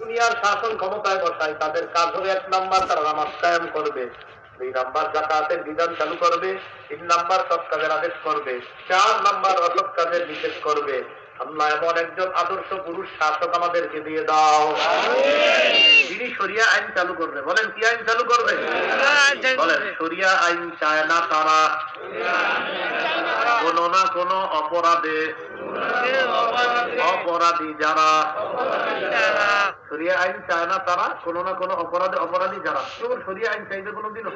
দুনিয়ার শাসন ক্ষমতায় বসায়, তাদের কাজ হবে এক নাম্বার, তারা নামাজ কায়েম করবে। দুই নাম্বার, জাকাতের বিধান চালু করবে। তিন নাম্বার, সৎ কাজের আদেশ করবে। চার নাম্বার, অসৎ কাজের নিষেধ করবে। এমন একজন আদর্শ পুরুষ, শাসক আমাদেরকে দিয়ে দাও। সরিয়া আইন চালু করবে। বলেন, কি আইন চালু করবে? বলেন সরিয়া আইন চায় না তারা। কোন না কোন অপরাধে অপরাধী যারা সরিয়া আইন চায় না তারা কোনো না কোনো অপরাধে অপরাধী যারা। কেউ সরিয়া আইন চাইবে কোনোদিনও।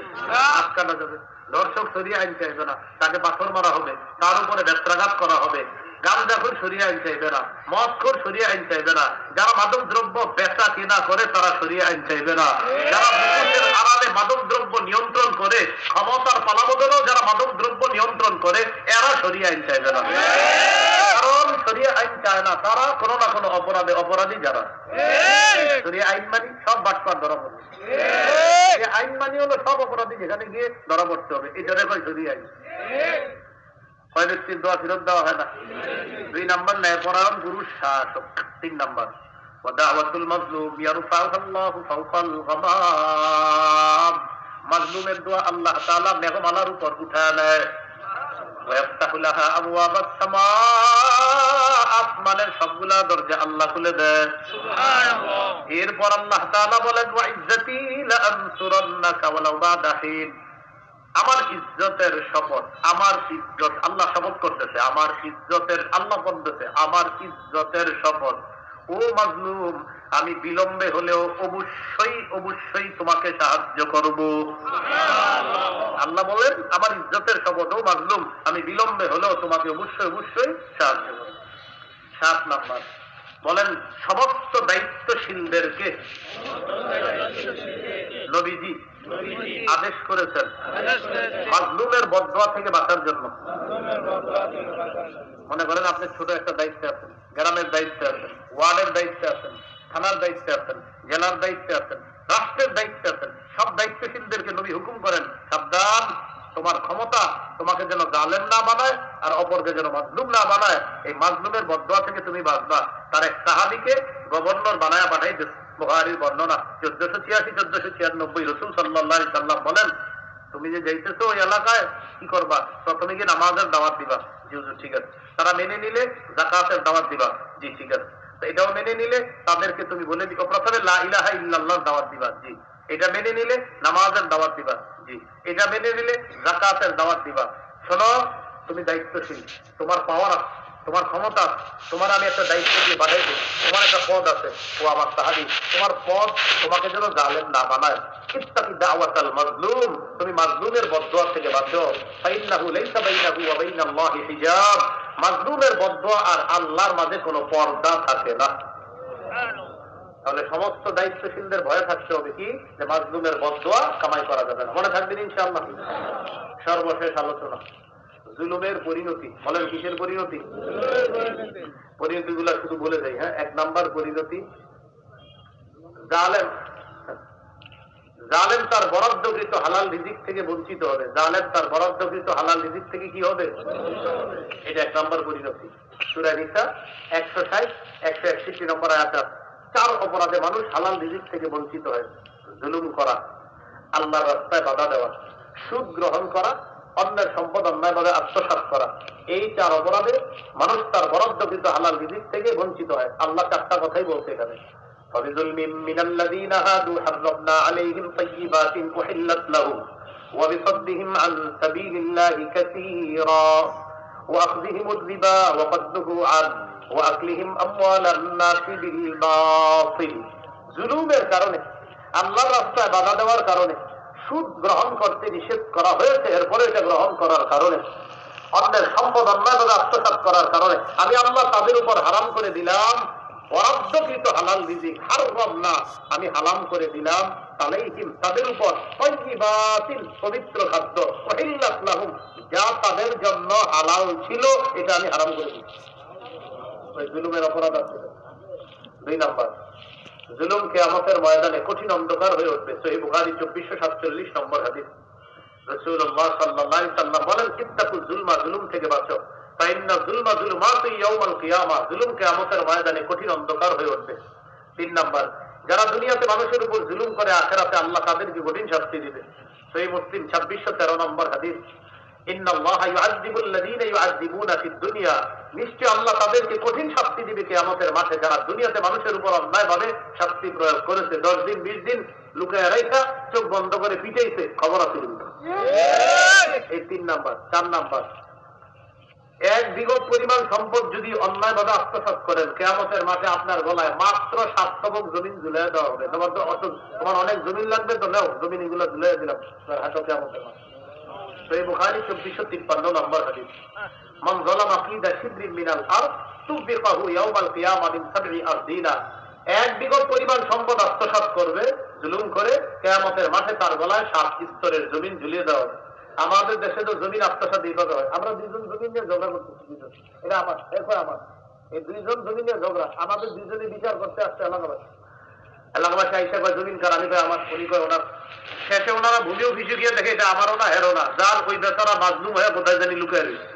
আটকানো যাবে। দর্শক সরিয়া আইন চাইবে না। তাকে পাথর মারা হবে। তার উপরে ব্যত্রাঘাত করা হবে। গামজাখোর সরিয়া আইন চাইবে মদখোর সরিয়া আইন চাইবে যারা মাদক দ্রব্য বেচা কেনা করে, তারা সরিয়া আইন চাইবে যারা আড়ালে মাদক দ্রব্য নিয়ন্ত্রণ করে, ক্ষমতার পালাবদলেও যারা মাদক দ্রব্য নিয়ন্ত্রণ করে, এরা সরিয়া আইন চাইবে কারণ সরিয়া আইন চায় না তারা, কোনো না কোনো অপরাধে অপরাধী যারা। সরিয়া আইন মানি, সব বাটপার ধরা পড়বে আইন মানি হলো সব অপরাধী, যেখানে গিয়ে ধরা পড়তে হবে। এটা দেখো সরিয়া আইন। কয় ব্যক্তির দোয়া ফেরত দেওয়া হয় না। দুই নাম্বার ন্যায়পরায়ণ পুরুষ শাসক তিন নাম্বার ওয়াদাওয়াতুল মাজলুম ইয়ারফাউহু ফাওকাল গামাম মাজলুমের দোয়া আল্লাহ তাআলা মেঘমালার উপর উঠায় নেয়। ওয়াফতাহু লাহা আবওয়াবাস সামা আসমানের সবগুলা দরজা আল্লাহ খুলে দেয়। এরপর আল্লাহ তাআলা বলেন ওয়া ইজ্জতি লা আনসুরান্নাকা ওয়ালাউ বাদা হিন। আমার ইজ্জতের শপথ, আমার ইজ্জত আল্লাহ শপথ করতেছে, আমার ইজ্জতের আল্লাহ বলতেছে, আমার ইজ্জতের শপথ। ও মাজলুম, আমি বিলম্বে হলেও অবশ্যই অবশ্যই তোমাকে সাহায্য করব। আল্লাহ বলেন, আমার ইজ্জতের শপথ, ও মাজলুম, আমি বিলম্বে হলেও তোমাকে অবশ্যই অবশ্যই সাহায্য করব। সাত নাম্বার, বলেন, সমস্ত দায়িত্বশীলদেরকে নবীজি আদেশ করেছেন। মাজলুমের বদয়া থেকে বাঁচার জন্য। মনে করেন আপনি ছোট একটা দায়িত্বে আছেন গ্রামের দায়িত্বে আছেন ওয়ার্ডের দায়িত্বে আছেন থানার দায়িত্বে আছেন জেলার দায়িত্বে আছেন রাষ্ট্রের দায়িত্বে আছেন। সব দায়িত্বশীলদেরকে নবী হুকুম করেন সাবধান তোমার ক্ষমতা তোমাকে যেন জালেম না বানায় আর অপরকে যেন মাজলুম না বানায়। এই মাজলুমের বদয়া থেকে তুমি বাঁচবা। তার এক সাহাবিকে গভর্নর বানায় পাঠাই বুহারির বর্ণনা, চোদ্দশো ছিয়াশি, চোদ্দশো ছিয়ানব্বই রসুল সাল্লাহ সাল্লাম বলেন, তুমি যে যাইতেছো ওই এলাকায়, কি করবা? প্রথমে গিয়ে নামাজের দাওয়াত দিবা। জি, হুজুর, ঠিক আছে। তারা মেনে নিলে জাকাতের দাওয়াত দিবা। জি, ঠিক আছে। এটাও মেনে নিলে তাদেরকে তুমি বলে দিও প্রথমে লা ইলাহা ইল্লাল্লাহর দাওয়াত দিবা। জি, এটা মেনে নিলে নামাজের দাওয়াত দিবা। জি, এটা মেনে নিলে জাকাতের দাওয়াত দিবা। শোনো, তুমি দায়িত্বশীল, তোমার পাওয়ার আছে। তোমার ক্ষমতা, তোমার আমি একটা দায়িত্ব দিয়ে পাঠাইছি, তোমার একটা পদ আছে, ও আমার সাহাবি। তোমার পদ তোমাকে যেন জালেম না বানায়। মাজলুম, তুমি মাজলুমের থেকে ফাইন্নাহু লাইসা বাইনাহু ওয়া বাইনাল্লাহি হিজাব। মাজলুমের আর আল্লাহর মাঝে কোনো পর্দা থাকে না। তাহলে সমস্ত দায়িত্বশীলদের ভয়ে থাকতে হবে কি? যে মাজলুমের বদদোয়া কামাই করা যাবে না। মনে থাকবেন ইনশাআল্লাহ। সর্বশেষ আলোচনা। জুলুমের পরিণতি, বলেন কিসের পরিণতি? পরিণতি গুলা শুধু বলে যাই হ্যাঁ? এক নাম্বার পরিণতি, জালেম। জালেম তার বরাদ্দকৃত হালাল রিজিক থেকে বঞ্চিত হবে। জালেম তার বরাদ্দকৃত হালাল রিজিক থেকে কি হবে? এটা এক নম্বর পরিণতি। সুরা নিসা, একশো ষাট, একশো একষট্টি নম্বর আয়াত চার অপরাধে মানুষ হালাল রিজিক থেকে বঞ্চিত হয়। জুলুম করা, আল্লাহর রাস্তায় বাধা দেওয়া, সুদ গ্রহণ করা অন্যের সম্পদ অন্যায়ভাবে আত্মসাত করা। এই চার অপরাধে মানুষ তার বরাদ্দকৃত হালাল বিধির থেকে বঞ্চিত হয়। আল্লাহ চারটা কথাই বলছে এখানে জুলুমের কারণে, আল্লাহর রাস্তায় বাধা দেওয়ার কারণে সুদ গ্রহণ করতে নিষেধ করা হয়েছে, এরপরে এটা গ্রহণ করার কারণে, অন্যের সম্পদ অন্যায়ভাবে আত্মসাৎ করার কারণে। আমি আল্লাহ তাদের উপর হারাম করে দিলাম, বরাদ্দকৃত হালাল রিজিক, হারবাম না, আমি হালাম করে দিলাম। তালাইহিম, তাদের উপর তৈবাতিল পবিত্র খাদ্য, ওহিল্লাত যা তাদের জন্য হালাল ছিল, এটা আমি হারাম করে দিচ্ছি ওই অপরাধ আছে। দুই নাম্বার। জুলুম কেয়ামতের ময়দানে কঠিন অন্ধকার হয়ে উঠবে। সহি বুখারি চব্বিশশো সাতচল্লিশ নম্বর হাদিস। রসুল্লাহ সাল্লাহ বলেন জুলমা, জুলুম থেকে বাঁচো। জুলমা জুলুম ময়দানে কঠিন অন্ধকার হয়ে উঠবে। তিন নাম্বার, যারা দুনিয়াতে মানুষের উপর জুলুম করে, আখেরাতে আল্লাহ তাদেরকে কঠিন শাস্তি দিবে। সেই মুসলিম ছাব্বিশশো তেরো নম্বর হাদিস। নিশ্চয় আল্লাহ তাদেরকে কঠিন শাস্তি দিবে কেয়ামতের মাঠে। যারা দুনিয়াতে মানুষের উপর অন্যায় ভাবে শাস্তি প্রয়োগ করেছে, দশ দিন, বিশ দিন লুকায় রেখা চোখ বন্ধ করে পিটাইছে, খবর আছে এই তিন নাম্বার, চার নাম্বার। এক বিগত পরিমাণ সম্পদ যদি অন্যায়ভাবে আত্মসাৎ করেন, কেয়ামতের মাঠে আপনার গলায় মাত্র সাত তবক জমিন ঝুলাই দেওয়া হবে। তোমার তো অত তোমার অনেক জমিন লাগবে তো নেও জমিন এগুলো ঝুলাই দিলাম হাতে কেয়ামতের মাঠে। সেই বুখারি, চব্বিশশো তিপ্পান্ন নম্বর হাদিস। মান জলাম আকিদা শিবরিন মিনাল আর তুবিকাহু ইয়াউমাল কিয়ামা মিন সাবঈ আরদিনা। এক বিগত পরিমাণ সম্পদ আত্মসাৎ করবে, জুলুম করে কেয়ামতের মাঠে তার গলায় সাত স্তরের জমিন ঝুলিয়ে দেওয়া আমাদের দেশে তো জমিন হয়। আমরা নিয়ে ঝগড়া করতেছি দুইজন। এটা আমার আমার। এই দুইজন জমিন নিয়ে ঝগড়া, আমাদের দুইজনে বিচার করতে আসছে এলাকাবাসী। এলাকাবাসী আইসা জমিন কার? আমি আমার ওনার শেষে ওনারা ভূমি অফিসে গিয়ে দেখে, এটা আমারও না হেরো না। যার ওই বেচারা মাজলুম হয়ে কোথায় জানি লুকায় রয়েছে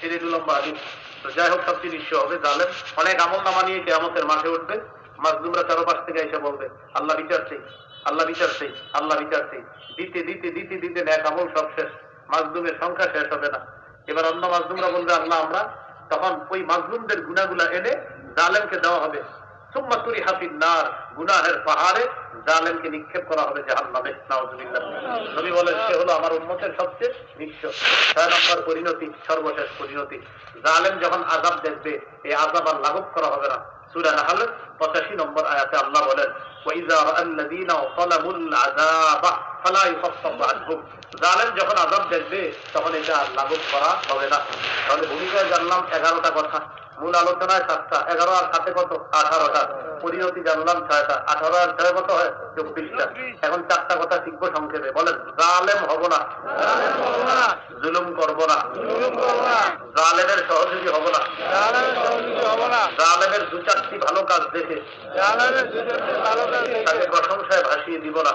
তিরিশ লম্বা হাদিস তো যাই হোক সবচেয়ে নিশ্চয় হবে, জালেম। অনেক আমল নামা নিয়ে কেয়ামতের মাঠে উঠবে। মাজলুমরা চারোপাশ থেকে এসে বলবে, আল্লাহ বিচার চাই, আল্লাহ বিচার চাই, আল্লাহ বিচার চাই। দিতে দিতে দিতে দিতে ন্যাক আমল সব শেষ। মাজলুমের সংখ্যা শেষ হবে না। এবার অন্য মাজলুমরা বলবে, আল্লাহ, আমরা তখন ওই মাজলুমদের গুণাগুলা এনে জালেমকে দেওয়া হবে। গুনাহের পাহাড়ে জালেমকে নিক্ষেপ করা হবে জাহান নামে নবী বলে সে হলো আমার উন্মতের সবচেয়ে নিঃস ছয় নম্বর পরিণতি, সর্বশেষ পরিণতি। জালেম যখন আজাব দেখবে, এই আজাব আর লাঘব করা হবে না। পঁচাশি নম্বর আয়াতে আল্লাহ বলেন জালেম যখন আজাব দেখবে, তখন এটা আর লাঘব করা হবে না। তাহলে ভূমিকায় জানলাম এগারোটা কথা। মূল আলোচনায় সাতটা এগারো আর সাথে কত? আঠারোটা। পরিণতি জানলাম ছয়টা। আঠারো আর ছয় কত হয়? চব্বিশটা। এখন চারটা কথা শিখব সংক্ষেপে। বলেন জালেম হব না। জুলুম করব না। জালেমের সহযোগী হব না। জালেমের দু চারটি ভালো কাজ দেখে। তাকে প্রশংসায় ভাসিয়ে দিব না।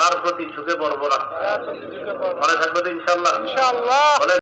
তার প্রতি ঝুঁকে পড়ব না। মনে থাকবে তো ইনশাল্লাহ। বলেন